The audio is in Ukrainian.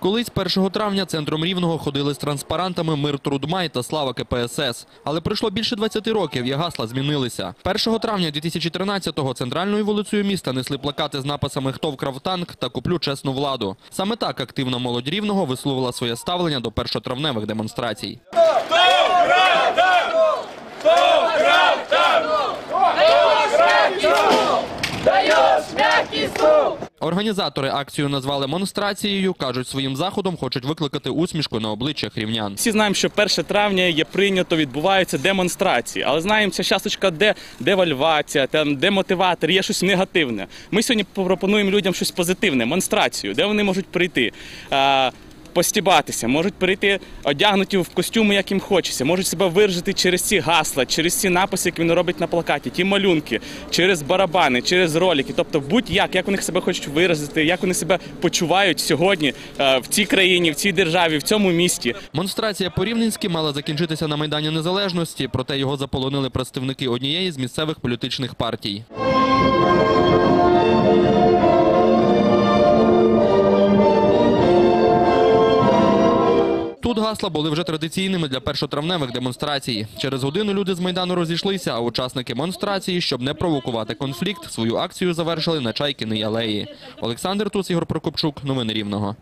Колись 1 травня центром Рівного ходили з транспарантами «Мир Трудмай» та «Слава КПСС». Але пройшло більше 20 років, і гасла змінилися. 1 травня 2013-го центральною вулицею міста несли плакати з написами «Хто вкрав танк» та «Куплю чесну владу». Саме так активна молодь Рівного висловила своє ставлення до першотравневих демонстрацій. Організатори акцію назвали монстрацією. кажуть, своїм заходом хочуть викликати усмішку на обличчях рівнян. Всі знаємо, що 1 травня є прийнято, відбуваються демонстрації, але знаємо, ця часточка де девальвація, там демотиватор, є щось негативне. Ми сьогодні пропонуємо людям щось позитивне, монстрацію, де вони можуть прийти. Постібатися, можуть прийти одягнуті в костюми, як їм хочеться, можуть себе виражити через ці гасла, через ці написи, які вони роблять на плакаті, ті малюнки, через барабани, через ролики. Тобто, будь-як, як вони себе хочуть виразити, як вони себе почувають сьогодні е, в цій країні, в цій державі, в цьому місті. Монстрація по-рівненськи мала закінчитися на Майдані Незалежності, проте його заполонили представники однієї з місцевих політичних партій. Тут гасла були вже традиційними для першотравневих демонстрацій. Через годину люди з Майдану розійшлися, а учасники монстрації, щоб не провокувати конфлікт, свою акцію завершили на Чайкіній алеї. Олександр Туц, Ігор Прокопчук. Новини Рівного.